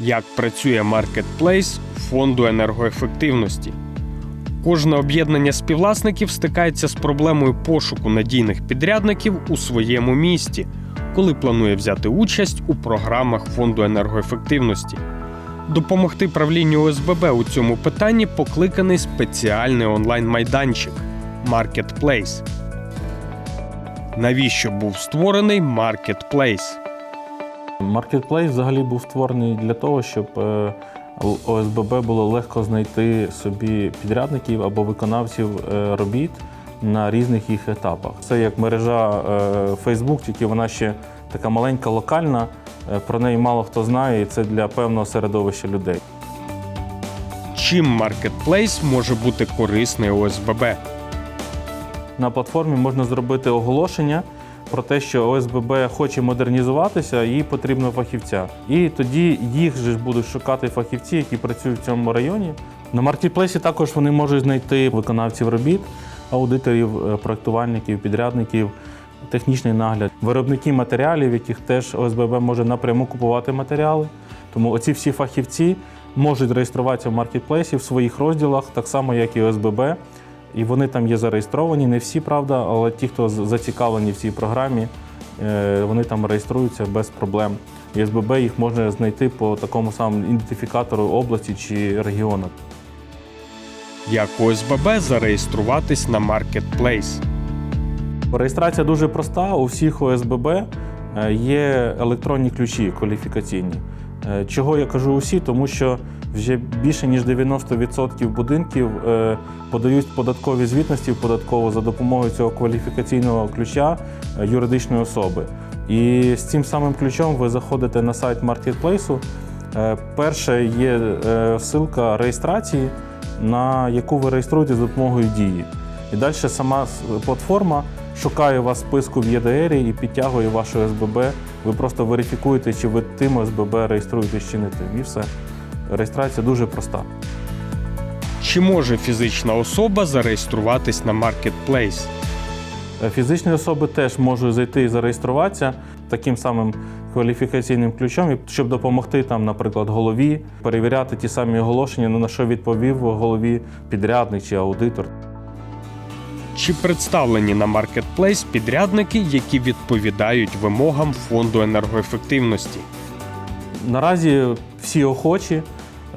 Як працює маркетплейс фонду енергоефективності? Кожне об'єднання співвласників стикається з проблемою пошуку надійних підрядників у своєму місті, коли планує взяти участь у програмах фонду енергоефективності. Допомогти правлінню ОСББ у цьому питанні покликаний спеціальний онлайн-майданчик Marketplace. Навіщо був створений Marketplace? Marketplace взагалі був створений для того, щоб е, ОСББ було легко знайти собі підрядників або виконавців е, робіт на різних їх етапах. Це як мережа е, Facebook, тільки вона ще така маленька, локальна. Про неї мало хто знає, і це для певного середовища людей. Чим Marketplace може бути корисний ОСББ? На платформі можна зробити оголошення про те, що ОСББ хоче модернізуватися, їй потрібно фахівця. І тоді їх же ж будуть шукати фахівці, які працюють в цьому районі. На маркетплейсі також вони можуть знайти виконавців робіт, аудиторів, е, проектувальників, підрядників, технічний нагляд, виробники матеріалів, яких теж ОСББ може напряму купувати матеріали. Тому оці всі фахівці можуть реєструватися в маркетплейсі в своїх розділах, так само як і ОСББ. І вони там є зареєстровані, не всі, правда, але ті, хто зацікавлені в цій програмі, е, вони там реєструються без проблем. І СББ їх можна знайти по такому самому ідентифікатору області чи регіону. Як ОСББ зареєструватись на Marketplace? Реєстрація дуже проста. У всіх ОСББ е, є електронні ключі кваліфікаційні. Е, Чого я кажу усі? Тому що вже більше ніж 90% будинків е, подають податкові звітності в податкову за допомогою цього кваліфікаційного ключа е, юридичної особи. І з цим самим ключом ви заходите на сайт маркетплейсу. Перше є е, ссылка реєстрації, на яку ви реєструєте за допомогою дії. І далі сама платформа шукає вас в списку в ЄДР і підтягує ваше ОСББ. Ви просто верифікуєте, чи ви тим ОСББ реєструєтесь чи не тим. І все. Реєстрація дуже проста. Чи може фізична особа зареєструватись на Marketplace? Е, Фізичні особи теж можуть зайти і зареєструватися таким самим кваліфікаційним ключом, щоб допомогти там, наприклад, голові перевіряти ті самі оголошення, ну, на що відповів голові підрядник чи аудитор. Чи представлені на Marketplace підрядники, які відповідають вимогам фонду енергоефективності? Наразі всі охочі.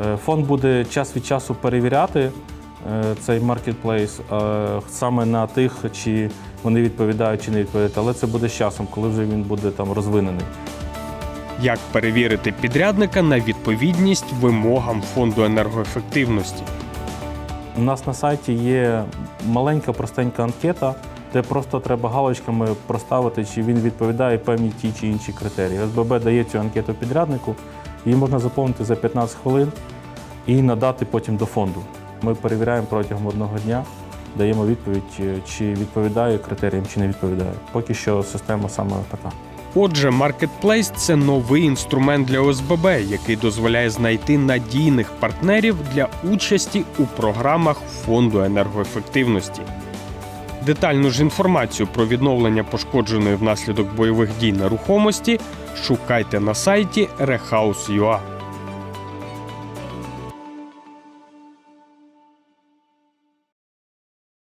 Е, Фонд буде час від часу перевіряти е, цей маркетплейс е, саме на тих, чи вони відповідають чи не відповідають. Але це буде з часом, коли вже він буде там розвинений. Як перевірити підрядника на відповідність вимогам фонду енергоефективності? У нас на сайті є маленька простенька анкета, де просто треба галочками проставити, чи він відповідає певні ті чи інші критерії. СББ дає цю анкету підряднику, її можна заповнити за 15 хвилин і надати потім до фонду. Ми перевіряємо протягом одного дня, даємо відповідь, чи- чи відповідає критеріям, чи не відповідає. Поки що система саме така. Отже, Marketplace – це новий інструмент для ОСББ, який дозволяє знайти надійних партнерів для участі у програмах фонду енергоефективностті. Детальну ж інформацію про відновлення пошкодженої внаслідок бойових дій нерухомості шукайте на сайті rehouse.ua.